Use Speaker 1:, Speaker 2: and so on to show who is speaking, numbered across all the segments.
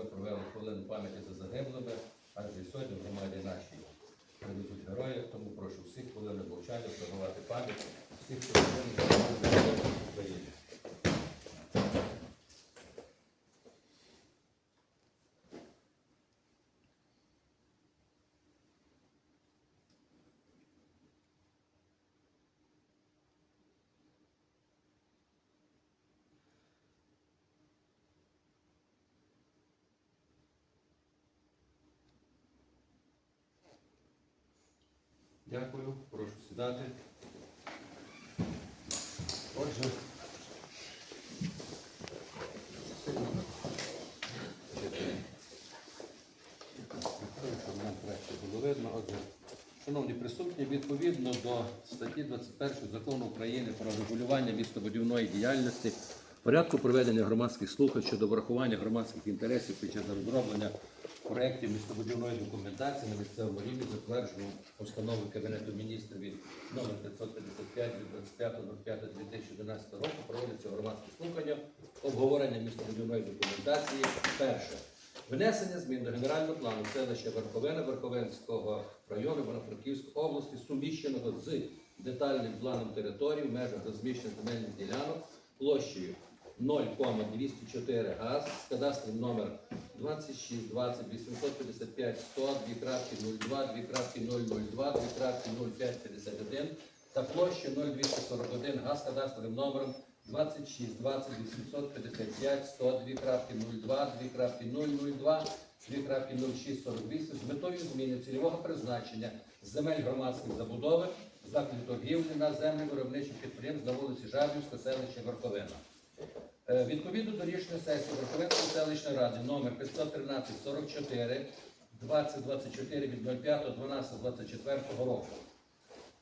Speaker 1: ми провели хвилину пам'яті за загиблими, адже сьогодні в громаді нашій привезуть героїв, тому прошу всіх хвилини мовчання вшанувати пам'ять всіх, хто загинув за в Україні. Дякую, прошу сідати. Отже. Отже, шановні присутні, відповідно до статті 21 закону України про регулювання містобудівної діяльності, порядку проведення громадських слухань щодо врахування громадських інтересів під час розроблення проєктів містобудівної документації на місцевому рівні затверджено постановою Кабінету міністрів від номер 555 від 25.05.2011 року проводяться громадські слухання, обговорення містобудівної документації. Перше. Внесення змін до генерального плану селища Верховина Верховенського району Івано-Франківської області, суміщеного з детальним планом території в межах розміщення земельних ділянок площею 0,204 газ з кадастром номер 26 20 855 100 2.02 2.002 2.05 51 та площею 0,241 газ кадастровим номером 26 20 855 100 2.02 2.002 2.0648 з метою зміни цільового призначення земель громадської забудови закладів торгівлі на землі виробничих підприємств на вулиці Жабівська, селища Верховина. Е, Відповідно до рішення сесії Верховинської селищної ради номер 513 44 2024 від 05.12.24 року.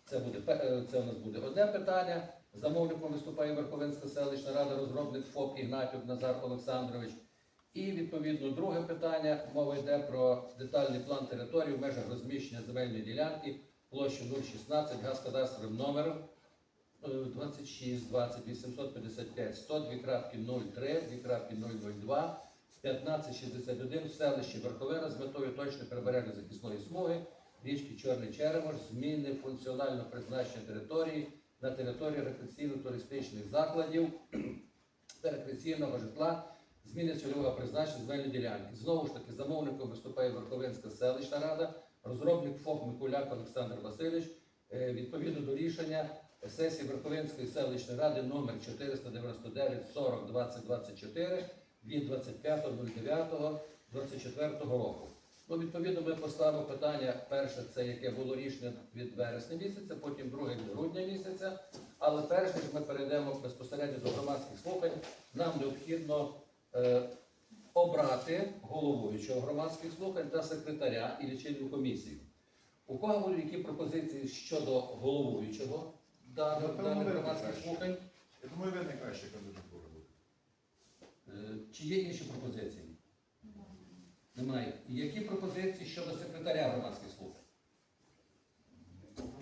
Speaker 1: Це буде е, це у нас буде одне питання. Замовником виступає Верховинська селищна рада, розробник ФОП Ігнатюк Назар Олександрович. І відповідно друге питання. Мова йде про детальний план території в межах розміщення земельної ділянки площі 016 газкадастровим номером 26 20 855 100 2.03 2.002 1561 в селищі Верховина з метою точної прибережної захисної смуги річки Чорний Черемош, зміни функціонального призначення території на території рекреаційно-туристичних закладів та рекреаційного житла, зміни цільового призначення земельної ділянки. Знову ж таки, замовником виступає Верховинська селищна рада, розробник ФОП Микуляк Олександр Васильович. Е, Відповідно до рішення сесії Верховинської селищної ради номер 499 40 2024 від 25.09.24 року. Ну, відповідно, ми поставимо питання перше, це яке було рішення від вересня місяця, потім друге від грудня місяця. Але перш ніж ми перейдемо безпосередньо до громадських слухань, нам необхідно е, обрати головуючого громадських слухань та секретаря і лічильну комісію. У кого будуть які пропозиції щодо головуючого даних,
Speaker 2: Напевно,
Speaker 1: даних
Speaker 2: ви
Speaker 1: громадських слухань?
Speaker 2: Я думаю, ви найкраща кандидатура буде.
Speaker 1: Е, Чи є інші пропозиції? Немає. Які пропозиції щодо секретаря громадських слухань?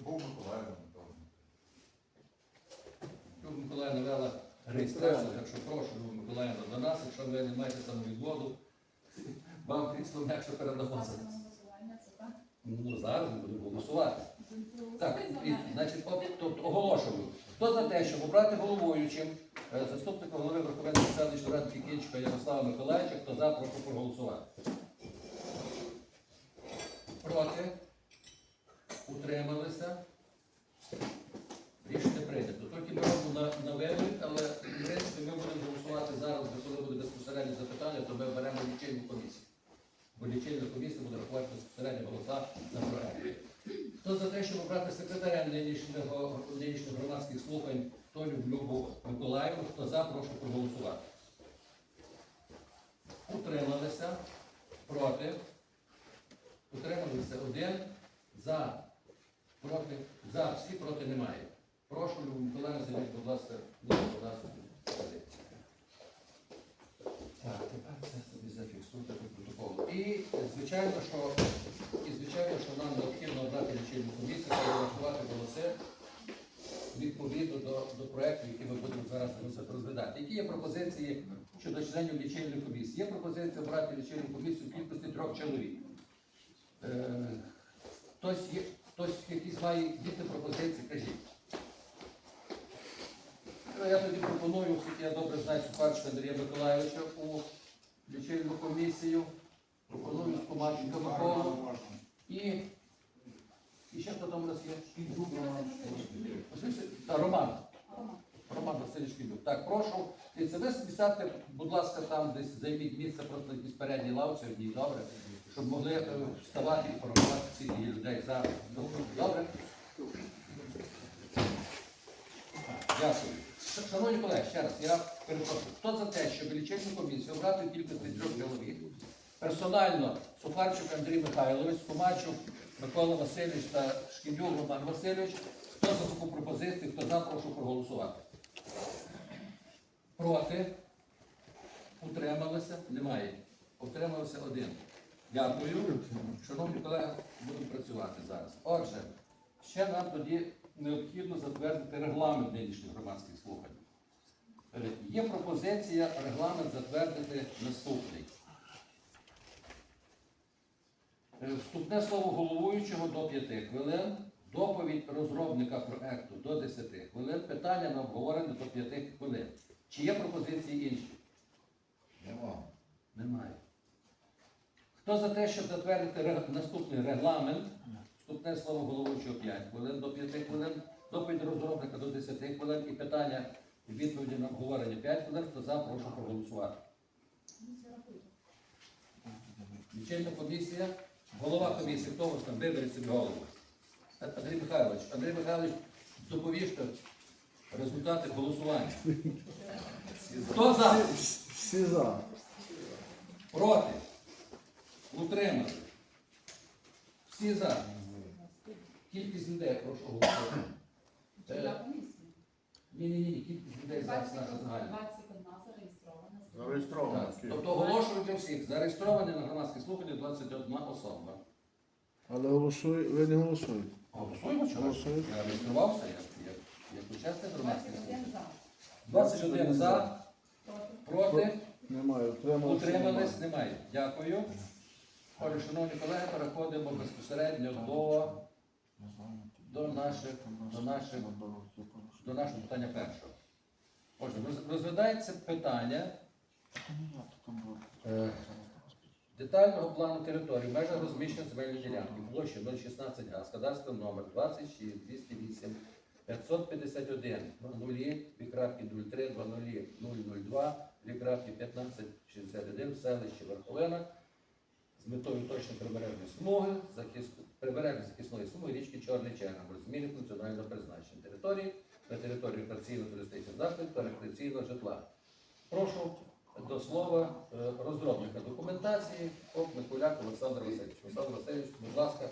Speaker 2: Був Миколаївна, напевно.
Speaker 1: Любов Миколаївна вела реєстрацію, так що прошу Любов Миколаївна до нас, якщо ви не маєте самовідводу, вам крісло м'якше передамо. Ну, зараз ми будемо голосувати. Так, і, значить, от, тобто оголошую. Хто за те, щоб обрати головуючим е, заступника голови Верховної селищної ради Кікінчика Ярослава Миколаївича, хто за, прошу проголосувати. Проти? Утрималися? Рішення прийнято. Тільки ми робимо на, на вибір, але в принципі ми будемо голосувати зараз, коли буде безпосереднє запитання, то ми беремо лічильну комісію. Бо лічильна комісія буде рахувати безпосередньо голоса за проект. Хто за те, щоб обрати секретаря нинішніх громадських слухань Толю Любу Миколаївну, хто за, прошу проголосувати. Утрималися, проти. Утрималися один, за, проти, за, всі проти немає. Прошу, Любу Миколаївну, будь ласка, будь ласка, позицію. Так, тепер це собі зафіксуйте по протоколу. І звичайно, що і звичайно, що нам необхідно обрати лічильну комісію та голоси відповідно до, до проекту, який ми будемо зараз розглядати. Які є пропозиції щодо членів лічильної комісії. Є пропозиція обрати лічильну комісію в кількості трьох чоловік. Е, Хтось, є, хтось якісь має діти пропозиції, кажіть. Ну, Я тоді пропоную, оскільки я добре знаю Сухарчика Андрія Миколаївича у лічильну комісію. Скумаченка Миколу і, і ще хто там у нас є? Та, Роман. Роман Васильович Кіндюк. Так, прошу. І це ви сядьте, будь ласка, там десь займіть місце просто на якійсь передній лавці, одній, добре, щоб могли е, вставати і формувати всіх людей зараз. Добре? Дякую. Шановні колеги, ще раз, я перепрошую. Хто за те, щоб лічильну комісію обрати в кількості трьох чоловік? Персонально Сухарчук Андрій Михайлович, Скумачук Микола Васильович та Шкіндюк Роман Васильович. Хто за таку пропозицію, хто за, прошу проголосувати. Проти? Утрималися? Немає. Утримався один. Дякую. Шановні колеги, будемо працювати зараз. Отже, ще нам тоді необхідно затвердити регламент нинішніх громадських слухань. Е, Є пропозиція регламент затвердити наступний. Е, Вступне слово головуючого до 5 хвилин, доповідь розробника проекту до 10 хвилин, питання на обговорення до 5 хвилин. Чи є пропозиції інші?
Speaker 2: Нема.
Speaker 1: Немає. Хто за те, щоб затвердити наступний регламент, вступне слово головуючого 5 хвилин до 5 хвилин, доповідь розробника до 10 хвилин і питання і відповіді на обговорення 5 хвилин, хто за, прошу проголосувати. Лічильна комісія, голова комісії, хто вас там виберіть собі голову. Андрій Михайлович, Андрій Михайлович, доповіжте результати голосування. Хто за?
Speaker 3: Всі за.
Speaker 1: Проти? Утримали? Всі за? Кількість людей, прошу голосувати. Е, Ні, ні, ні, кількість людей за наша загальна.
Speaker 4: 21 зареєстрована.
Speaker 2: Зареєстровано.
Speaker 1: Так, Тобто оголошую для всіх. Зареєстровані на громадські слухання 21 особа.
Speaker 3: Але голосуй, ви не голосуєте.
Speaker 1: Голосуємо чого?
Speaker 3: Голосуємо.
Speaker 1: Я реєструвався, як, як, як учасник громадських слухань.
Speaker 4: 21 за. Проти.
Speaker 3: Немає. Утрималися.
Speaker 1: утримались, немає. Дякую. Отже, шановні колеги, переходимо безпосередньо до, до наших, до наших до нашого питання першого. Отже, роз- розглядається питання детального плану території в межах розміщення земельної ділянки площі 016 га з кадастровим номер 26 208 551 00 2.03 00 002 2.1561 в селищі Верховина з метою точно прибережної смуги, прибережної захисної смуги річки Чорний Чернов, зміни функціонального призначення території на території операційно-туристичних закладів та рекреаційного житла. Прошу до слова е, розробника документації Оп Микуляк Олександр Васильович. Олександр Васильович, будь ласка,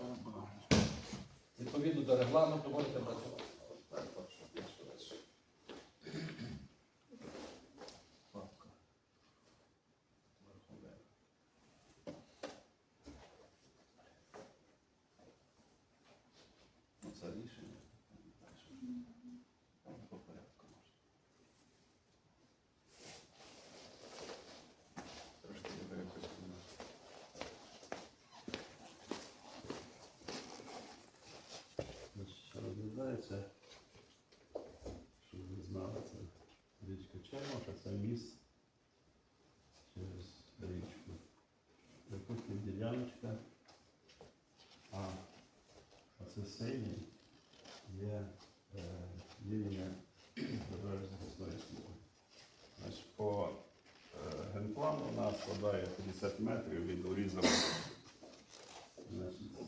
Speaker 1: відповідно до регламенту можете працювати.
Speaker 2: Це рішення. По порядку можна. Трошки не переписано.
Speaker 5: Що розглядається, щоб ви знали, це Чермаха, це міст через річку. Прикутня діляночка, а оце синій є е, лінія прибережної захисної смуги. Значить, по е, генплану у нас складає 50 метрів від урізаного.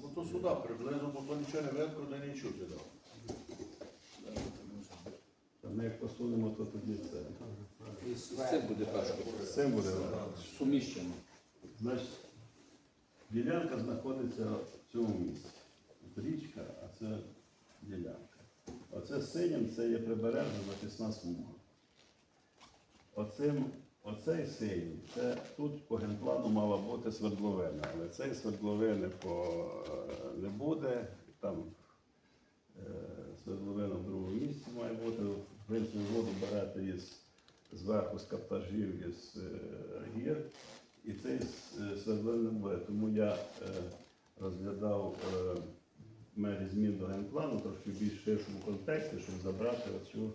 Speaker 2: Ну то сюди приблизно, бо то нічого не видно, де не чути. да.
Speaker 5: Ми як посунемо, то тоді це.
Speaker 1: І це буде перше.
Speaker 5: Це буде.
Speaker 1: Суміщено.
Speaker 5: Значить, ділянка знаходиться в цьому місці. Річка, а це ділянка. Оце синім це є прибережна захисна смуга. Оцим, оцей синій, це тут по генплану мала бути свердловина, але цей свердловини по, е, не буде. Там е, свердловина в другому місці має бути. В принципі, воду берете із зверху з каптажів із е, гір, і цей е, свердлин буде. Тому я е, розглядав мері змін до генплану трошки більш ширшому контексті, щоб забрати оцю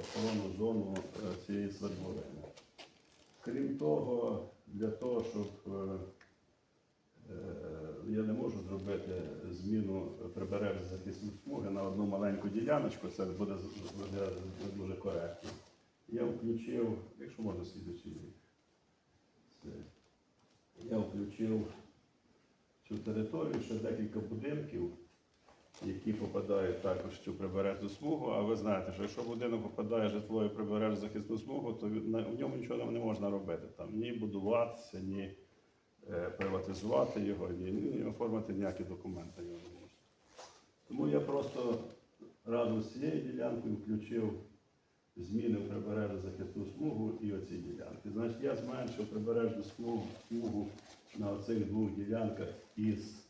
Speaker 5: охоронну зону цієї свердловини. Крім того, для того, щоб я не можу зробити зміну прибережної захисної смуги на одну маленьку діляночку, це буде дуже коректно. Я включив, якщо можна слідчий рік. Я включив цю територію ще декілька будинків, які попадають також в цю прибережну смугу. А ви знаєте, що якщо будинок попадає житло і прибережну захисну смугу, то в ньому нічого не можна робити. Там ні будуватися, ні приватизувати його, ні оформити ніякі документи його не можна. Тому я просто разом з цією ділянкою включив зміни в прибережну захисну смугу і оці ділянки. Значить, я зменшив прибережну смугу, смугу на оцих двох ділянках із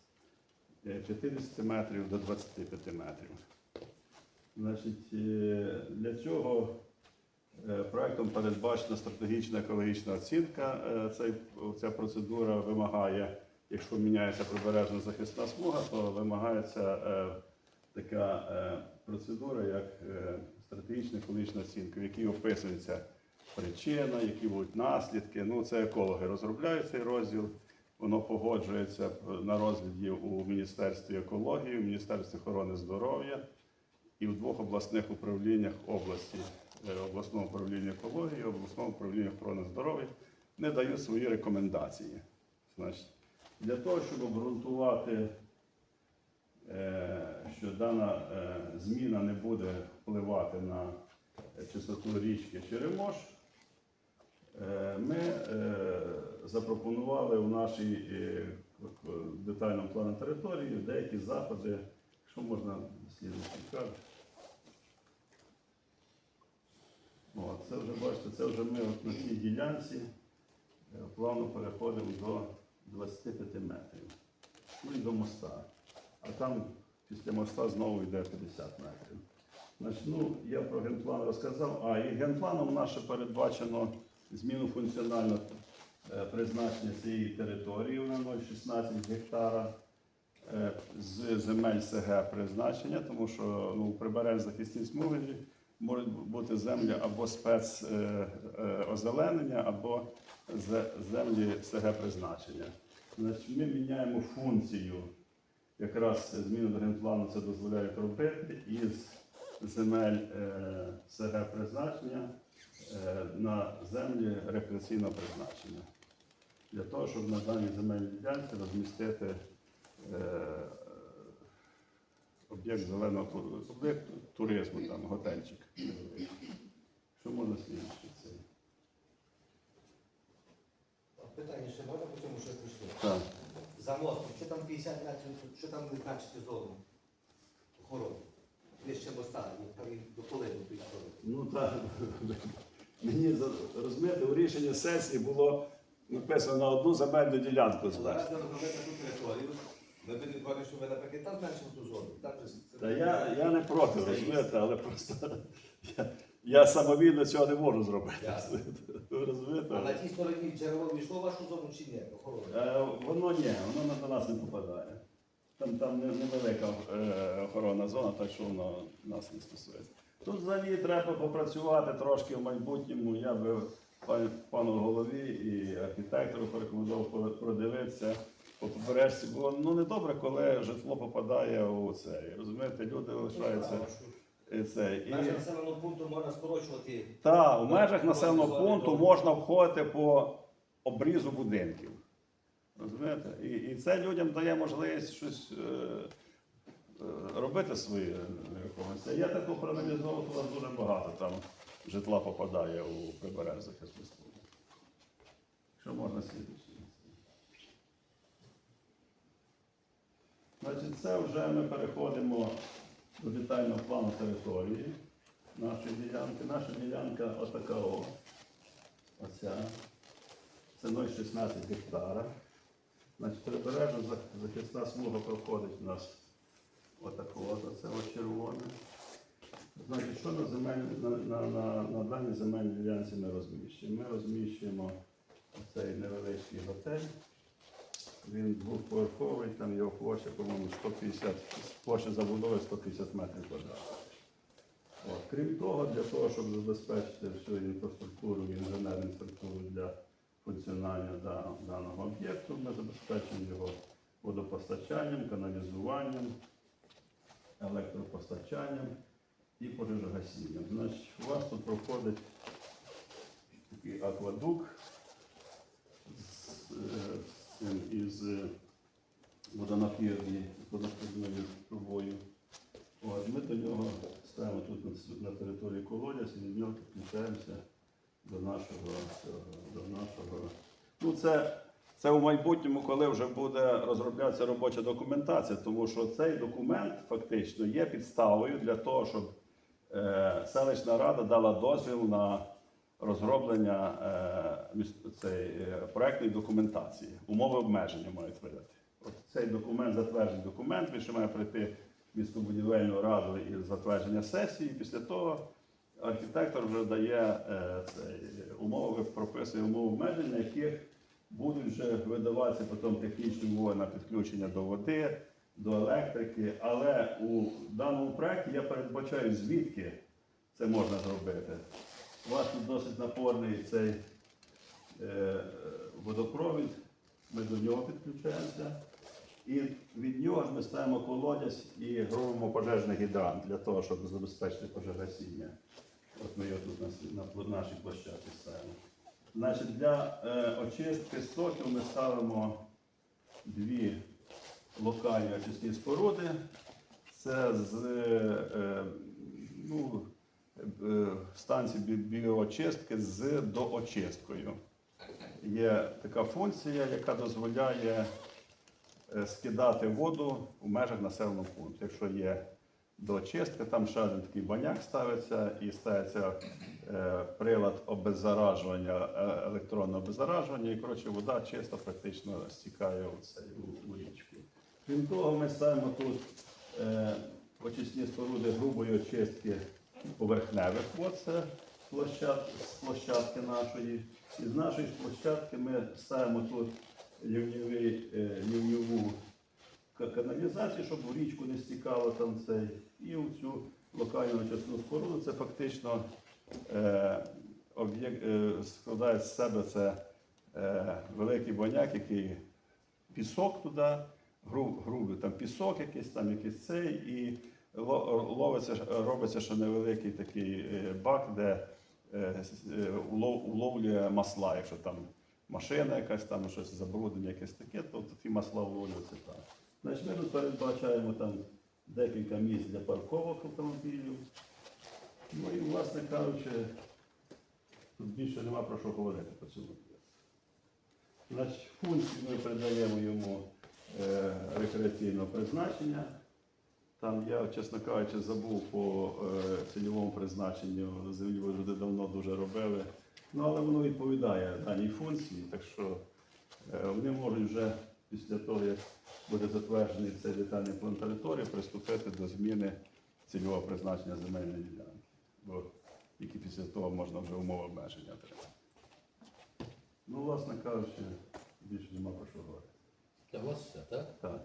Speaker 5: е, 50 метрів до 25 метрів. Значить, е, для цього е, проектом передбачена стратегічна екологічна оцінка. Е, Цей, ця процедура вимагає, якщо міняється прибережна захисна смуга, то вимагається е, така е, процедура, як е, стратегічна екологічна оцінка, в якій описується причина, які будуть наслідки. Ну, це екологи розробляють цей розділ. Воно погоджується е, на розгляді у Міністерстві екології, в Міністерстві охорони здоров'я і в двох обласних управліннях області, е, обласному управлінню екології, обласному управлінню охорони здоров'я, не дають свої рекомендації. Значить, для того, щоб обґрунтувати, е, що дана е, зміна не буде впливати на чистоту річки Черемош, ми запропонували у нашій детальному плану території деякі заходи, що можна слідувати карт. От, це вже бачите, це вже ми от на цій ділянці е, плавно переходимо до 25 метрів. Ну і до моста. А там після моста знову йде 50 метрів. Значить, ну, я про генплан розказав. А і генпланом наше передбачено зміну функціонального е, призначення цієї території на 0,16 гектара е, з земель СГ призначення, тому що ну, прибережні захисні смуги можуть бути землі або спец е, е, або землі СГ призначення. Значить, ми міняємо функцію, якраз зміни до генплану це дозволяють робити із земель е, СГ призначення на землі рекреаційного призначення. Для того, щоб на даній земельній ділянці розмістити об'єкт зеленого об'єкт туризму, там, готельчик. Що можна слідчити?
Speaker 6: Питання ще можна по цьому що прийшло?
Speaker 5: Так.
Speaker 6: За мостом, що там 50 метрів, що там визначити зону охорони? Вище моста, ну, до полину сторони.
Speaker 5: Ну так, мені розумієте, у рішенні сесії було написано на одну земельну ділянку звести.
Speaker 6: Зараз ту територію, ми будемо говорити, що ми, наприклад, ту зону.
Speaker 5: Та я, я не проти, розумієте, але просто я, я самовільно цього не можу зробити.
Speaker 6: Ясно.
Speaker 5: Ви розумієте?
Speaker 6: А на тій стороні джерело війшло в вашу зону чи ні? Охорони?
Speaker 5: Е, Воно ні, воно на- нас не попадає. Там, там не- невелика е, охоронна зона, так що воно нас не стосується. Тут взагалі треба попрацювати трошки в майбутньому. Я би пан- пану голові і архітектору порекомендував про- продивитися по побережці, бо ну не добре, коли житло попадає у це. І, Розумієте, люди лишаються. І це. І...
Speaker 6: Наше населеного пункту можна скорочувати.
Speaker 5: Та, у межах населеного пункту можна входити по обрізу будинків. Розумієте? І, і це людям дає можливість щось е, е, робити свої нерухомості. Я таку проаналізував, у нас дуже багато там житла попадає у прибережних. Що можна слідувати? Значить, це вже ми переходимо до детального плану території нашої ділянки. Наша ділянка отака. Оця. Це 0,16 гектара. Значить, прибережна захисна смуга проходить у нас отаку от, оце от червоне. Значить, що на, земель, на, на, на, на даній земельній ділянці ми розміщуємо? Ми розміщуємо цей невеличкий готель. Він двоповерховий, там його площа, по-моєму, 150, площа забудови 150 метрів квадратних. Крім того, для того, щоб забезпечити всю інфраструктуру, інженерну інфраструктуру для функціонування да- даного об'єкту, ми забезпечуємо його водопостачанням, каналізуванням, електропостачанням і пожежогасінням. Значить, у вас тут проходить такий аквадук з, е, із е, водонапірні, водонапірною трубою. От, ми до нього ставимо тут на, території колодязь і від нього підключаємося до нашого, до нашого. Ну, це, це у майбутньому, коли вже буде розроблятися робоча документація, тому що цей документ фактично є підставою для того, щоб е, селищна рада дала дозвіл на розроблення е, цей, е, проектної документації. Умови обмеження мають видати. От цей документ, затверджений документ, він ще має прийти містобудівельну раду і затвердження сесії. Після того архітектор вже дає е, цей, умови, прописує умови обмеження, яких будуть вже видаватися потім технічні умови на підключення до води, до електрики. Але у даному проєкті я передбачаю, звідки це можна зробити. У вас тут досить напорний цей е, водопровід, ми до нього підключаємося. І від нього ж ми ставимо колодязь і робимо пожежний гідрант для того, щоб забезпечити пожежогасіння. От ми його тут на, на, нашій площадці ставимо. Значить, для е, очистки стоків ми ставимо дві локальні очисні споруди. Це з е, ну, станції біоочистки з доочисткою. Є така функція, яка дозволяє е, скидати воду в межах населеного пункту. Якщо є доочистка, там ще один такий баняк ставиться і ставиться е, прилад обеззаражування, е, електронного обеззаражування, і коротше, вода чисто практично стікає у, цей, у, річку. Крім того, ми ставимо тут е, очисні споруди грубої очистки поверхневих вод, з площадки нашої. І з нашої площадки ми ставимо тут лівньовий, е, лівньову каналізацію, щоб у річку не стікало там цей. І у цю локальну очисну споруду це фактично е, об'єкт е, складає з себе це е, великий баняк, який пісок туди, гру, грубий там пісок якийсь, там якийсь цей, і ловиться, робиться ще невеликий такий е, бак, де е, е, улов- уловлює масла, якщо там машина якась, там щось забруднення, якесь таке, то ті масла уловлюються там. Значить, ми тут передбачаємо там декілька місць для парковок автомобілів. Ну і, власне кажучи, тут більше нема про що говорити по цьому. Значить, функції ми передаємо йому е, рекреаційного призначення. Там я, чесно кажучи, забув по е, цільовому призначенню землі, ви вже давно дуже робили. Ну, але воно відповідає даній функції, так що е, вони можуть вже після того, як буде затверджений цей детальний план території, приступити до зміни цільового призначення земельної ділянки. Бо тільки після того можна вже умови обмеження отримати. Ну, власне кажучи, більше нема про що говорити.
Speaker 1: Для вас все, так?
Speaker 5: Так.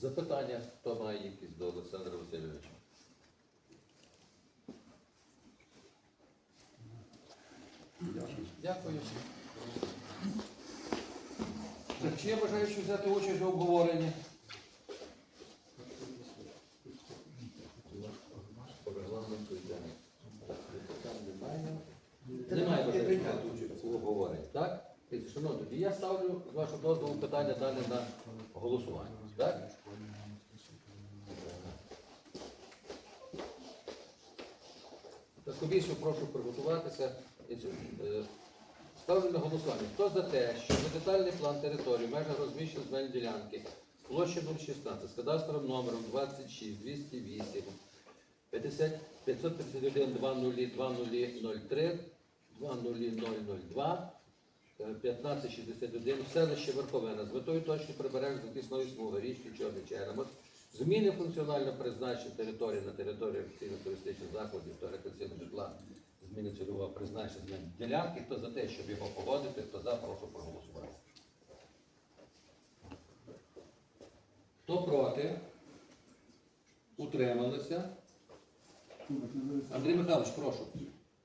Speaker 1: Запитання, хто має якісь до Олександра Васильовича? Дякую. Так, Чи є бажаючі взяти участь у обговоренні? По регламенту йдемо. Питань немає. Немає бажаючих взяти участь у обговоренні, так? Шановні, тоді я ставлю з вашого дозволу питання дане на голосування. Так? Так, комісію прошу приготуватися. Е, Ставлю на голосування. Хто за те, що за детальний план території в межах розміщення земельної ділянки з площі 016 з кадастровим номером 26 208 50 551 20 2003 20002 1561 в селище Верховина з метою точно прибережної захисної смуги річки Чорний Черемош Зміни функціонального призначення території на території офіційно-туристичних закладів та рекреаційного житла, зміни цільового призначення ділянки. Хто за те, щоб його погодити, хто за, прошу проголосувати. Хто проти? Утрималися? Андрій Михайлович, прошу.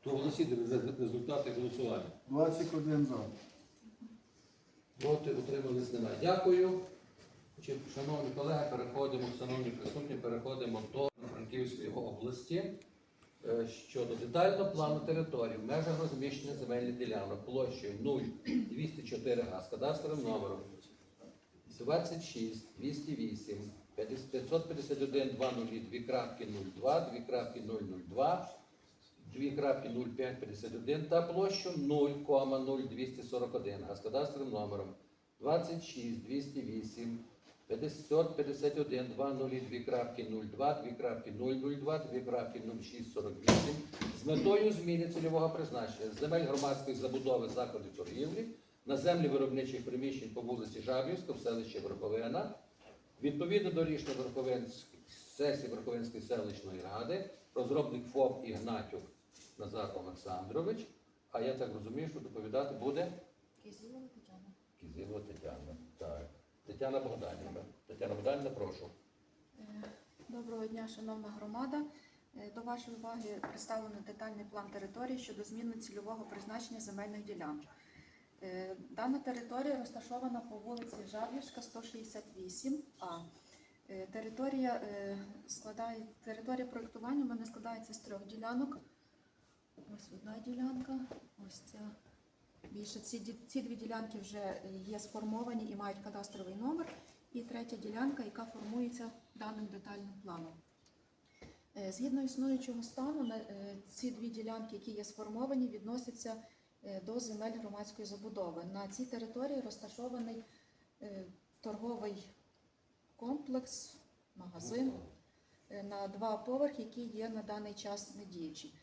Speaker 1: Проголосіть рез- результати голосування.
Speaker 3: 21 за.
Speaker 1: Проти утримались немає. Дякую. Шановні колеги, переходимо, шановні присутні, переходимо до Франківської області е, щодо детального плану території в межах розміщення земельних ділянок площею 0204 га з кадастровим номером 26 208 551 202 крапки 02 2 крапки 002 2.0551 та площу 0,0241 а з кадастровим номером 26 208 551 202.02 2.002 2.0648 з метою зміни цільового призначення земель громадської забудови закладів торгівлі на землі виробничих приміщень по вулиці Жабівська в селищі Верховина Відповідно до рішення Верховенськ- сесії Верховенської селищної ради, розробник ФОП Ігнатюк Назар Олександрович, а я так розумію, що доповідати буде
Speaker 4: Кизилова Тетяна.
Speaker 1: Кізілова Тетяна. Так. Тетяна Богданівна. Тетяна Богданівна, прошу.
Speaker 7: Е, Доброго дня, шановна громада. Е, До вашої уваги представлено детальний план території щодо зміни цільового призначення земельних ділянок. Е, Дана територія розташована по вулиці Жавлівська, 168А. Е, Територія складає територія проєктування мене складається з трьох ділянок. Ось одна ділянка, ось ця. Більше ці, ці дві ділянки вже є сформовані і мають кадастровий номер. І третя ділянка, яка формується даним детальним планом. Е, Згідно існуючого стану, е, ці дві ділянки, які є сформовані, відносяться е, до земель громадської забудови. На цій території розташований торговий комплекс, магазин на два поверхи, які є на даний час недіючі.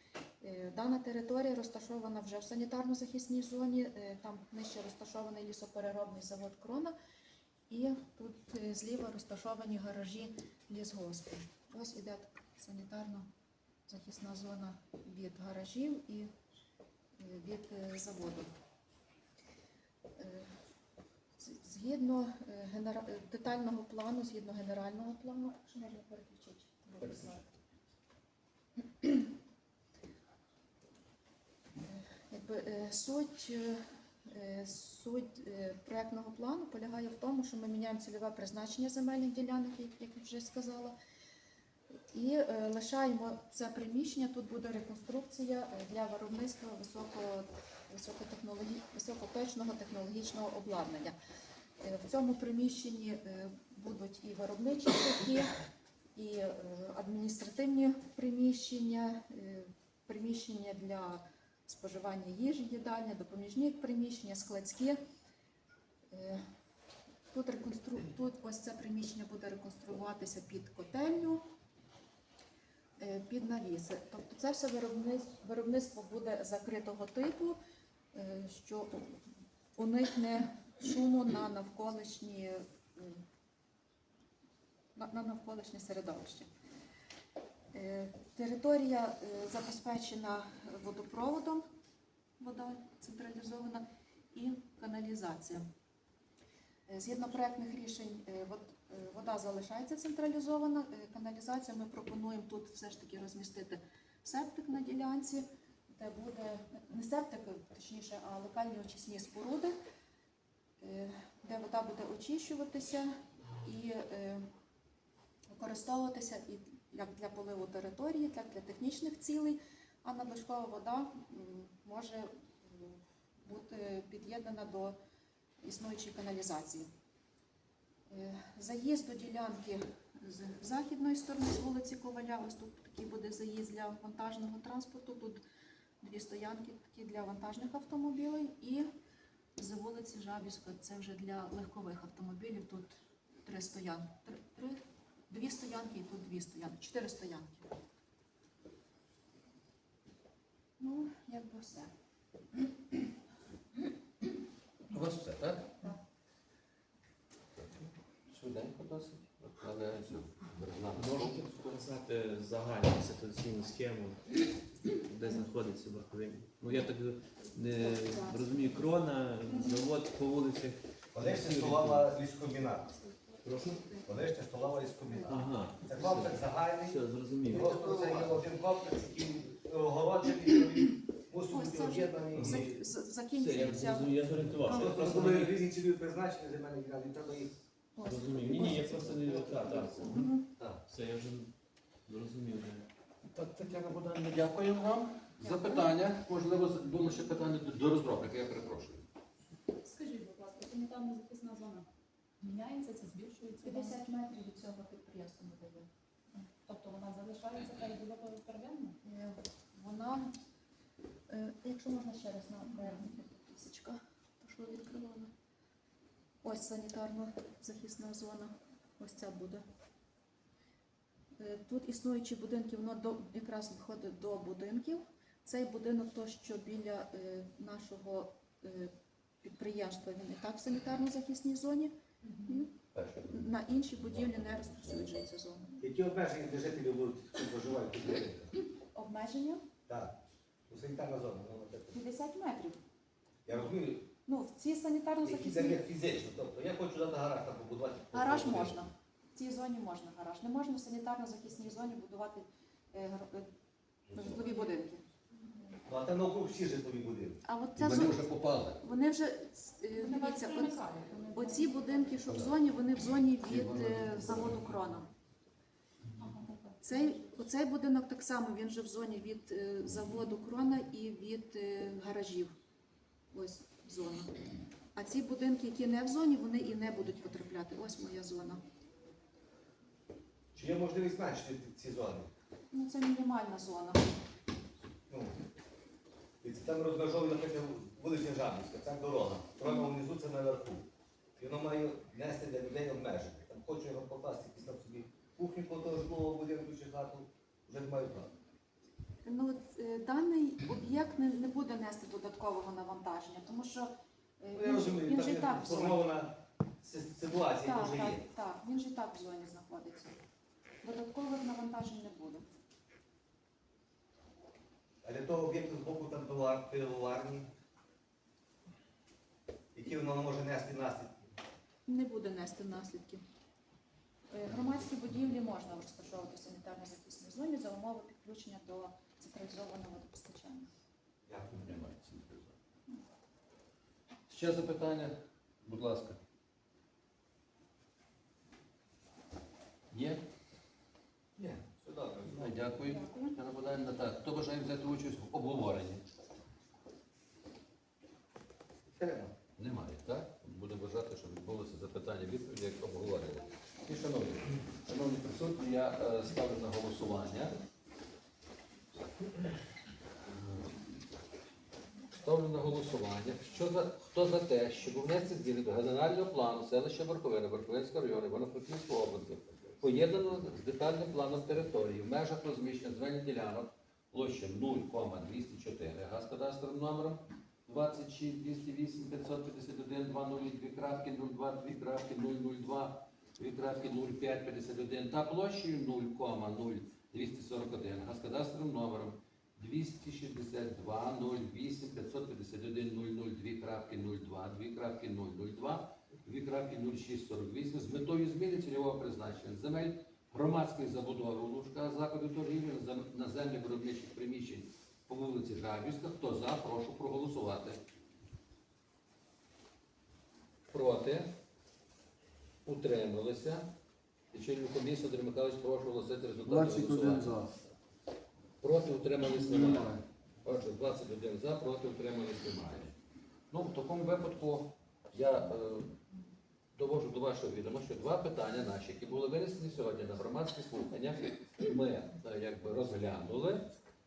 Speaker 7: Е, Дана територія розташована вже в санітарно-захисній зоні, е, там нижче розташований лісопереробний завод Крона. І тут е, зліва розташовані гаражі лісгоспу. Ось іде санітарно-захисна зона від гаражів і від заводу. Згідно детального плану, згідно генерального плану, що можна переключити? Бо не знаю. Е, Якби е, суть е, Е, Суть е, проектного плану полягає в тому, що ми міняємо цільове призначення земельних ділянок, як я вже сказала, і лишаємо це приміщення. Тут буде реконструкція для виробництва високого, високотехнологі- високоточного технологічного обладнання. В цьому приміщенні будуть і виробничі цехи, і адміністративні приміщення, приміщення для споживання їжі, їдальня, допоміжні приміщення, складські. Е, Тут, реконстру... Тут ось це приміщення буде реконструюватися під котельню, е, під навіси. Тобто це все виробництво, буде закритого типу, е, що уникне шуму на навколишні, на, на навколишнє середовище. Е, Територія е, забезпечена водопроводом, вода централізована і каналізація. Е, Згідно проектних рішень, вод- вода залишається централізована. Каналізація ми пропонуємо тут все ж таки розмістити септик на ділянці, де буде не септик, точніше, а локальні очисні споруди, де вода буде очищуватися і використовуватися як для поливу території, так для технічних цілей, а надлишкова вода може бути під'єднана до існуючої каналізації. Е, Заїзд до ділянки з західної сторони з вулиці Коваля. Ось тут такий буде заїзд для вантажного транспорту. Тут дві стоянки такі для вантажних автомобілів і з вулиці Жабівська це вже для легкових автомобілів. Тут три стоянки. Три, три, дві стоянки і тут дві стоянки. Чотири стоянки. Ну, якби все.
Speaker 1: У вас все, так?
Speaker 7: Так.
Speaker 1: Швиденько досить. Але
Speaker 8: показати загальну ситуаційну схему, де знаходиться Верховиня. Ну я так не розумію, крона, завод по вулицях.
Speaker 6: Колишня столова ліскомбінат. Колишня столова ліскомбінат.
Speaker 8: Ага,
Speaker 6: Це комплекс загальний.
Speaker 8: все, зрозумів.
Speaker 6: Просто це є один комплекс, який огороджений, мусить бути об'єднаний.
Speaker 7: за-
Speaker 6: і-
Speaker 8: Все, я
Speaker 7: закінчується.
Speaker 8: зрозумів, я зорієнтувався. Я
Speaker 6: Просто
Speaker 8: просто
Speaker 6: були
Speaker 8: не
Speaker 6: різні цільові призначення земельних ділянок, треба їх.
Speaker 7: Ось.
Speaker 8: розумів. Ні, ні, я просто не так, так.
Speaker 7: Мгм.
Speaker 8: Все, я вже зрозумів.
Speaker 1: Так, Тетяна Богданівна, дякуємо вам. Запитання, можливо, було ще питання до- до розробника, я перепрошую.
Speaker 4: Скажіть, будь ласка, санітарна захисна зона міняється, це збільшується?
Speaker 7: 50 метрів від цього підприємства не дає.
Speaker 4: Тобто вона залишається та й була первинна?
Speaker 7: Е, Вона, е, якщо можна ще раз на тисячка, то що відкривала. Ось санітарно захисна зона. Ось ця буде. Е, Тут існуючі будинки, воно до, якраз виходить до будинків. Цей будинок, то що біля е, нашого е, підприємства, він і так в санітарно-захисній зоні. На інші будівлі не розповсюджується зона.
Speaker 6: Які обмеження для жителів будуть, проживають?
Speaker 7: Обмеження
Speaker 6: Так. Ну, санітарна зона. ну, от це.
Speaker 7: 50 метрів.
Speaker 6: Я розумію,
Speaker 7: Ну, в цій
Speaker 6: які
Speaker 7: санітарно-захисній
Speaker 6: це є фізично. Тобто я хочу дати гараж там побудувати.
Speaker 7: гараж можна. В цій зоні можна гараж. Не можна в санітарно-захисній зоні будувати е, гар- е, житлові будинки.
Speaker 6: Ну, а там навкруг всі житлові будинки.
Speaker 7: А от ця
Speaker 1: Вони
Speaker 7: зона,
Speaker 1: вже попали.
Speaker 7: вони вже е, дивіться, оц- оці будинки, що в зоні, вони в зоні від е, заводу крона. Цей, оцей будинок так само, він же в зоні від е, заводу крона і від е, гаражів. Ось зона. А ці будинки, які не в зоні, вони і не будуть потрапляти. Ось моя зона.
Speaker 6: Чи є можливість зменшити ці зони?
Speaker 7: Ну, це мінімальна зона.
Speaker 6: Ну, і це там розмежовує, наприклад, вулиця Жабівська, це дорога. Дорога внизу це наверху. І воно має нести для людей обмеження. Там хочу його покласти якісь там собі кухню коло того житлового будинку чи хату, вже не маю права.
Speaker 7: Ну, е, даний об'єкт не, не буде нести додаткового навантаження, тому що е,
Speaker 6: Ну, я
Speaker 7: він, ж-
Speaker 6: розумію,
Speaker 7: він же і
Speaker 6: там
Speaker 7: так в зоні.
Speaker 6: сформована си- ситуація,
Speaker 7: Так,
Speaker 6: вже
Speaker 7: так,
Speaker 6: є.
Speaker 7: так, він же і так в зоні знаходиться. Додаткових навантажень не буде.
Speaker 6: А для того об'єкту з боку там пивовар- які воно може нести наслідки.
Speaker 7: Не буде нести наслідків. Е, Громадські будівлі можна розташовувати в санітарно-захисній зоні за умови підключення до централізованого водопостачання.
Speaker 6: Дякую.
Speaker 1: Немає. Ще запитання? Будь ласка. Є?
Speaker 6: Ні, все добре.
Speaker 1: Ну, Дякую.
Speaker 7: Дякую.
Speaker 1: Тетяна Богданівна, так. Хто бажає взяти участь в обговоренні? Немає, так? Будемо вважати, що відбулося запитання відповіді як обговорення. І, шановні, шановні присутні, я е, ставлю на голосування. Ставлю на голосування. Що за, хто за те, щоб внести зміни до генерального плану селища Верховина, Верховинського району, Івано-Франківської області, поєднано з детальним планом території. В межах розміщення земельних ділянок площа 0,204 га з кадастровим номером 26208 551 202 002 0,0551 та площею 0,0241 га номером 262 08 551 002 002 2.0648 з метою зміни цільового призначення земель громадської забудови Лучка, закладу торгівлі на землі виробничих приміщень по вулиці Жабівська. Хто за, прошу проголосувати. Проти. Утрималися. Вечірню комісію Андрій Михайлович, прошу оголосити результати голосування. Проти утримались
Speaker 3: немає.
Speaker 1: Отже, 21 за, проти утримались немає. Ну, в такому випадку я е, довожу до вашого відома, що два питання наші, які були винесені сьогодні на громадські слухання, ми е, якби розглянули.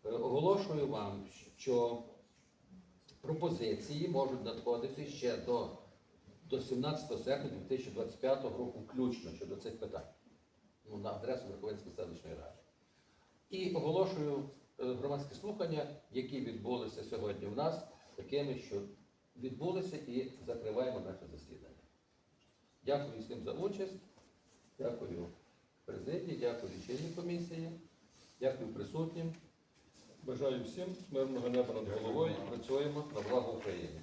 Speaker 1: Е, Оголошую вам, що пропозиції можуть надходити ще до, до 17 серпня 2025 року включно щодо цих питань. Ну, на адресу Верховенської селищної ради. І оголошую е, громадські слухання, які відбулися сьогодні у нас, такими, що відбулися і закриваємо наше засідання. Дякую всім за участь, дякую президії, дякую лічильній комісії, дякую присутнім. Бажаю всім мирного неба над головою і працюємо на благо України.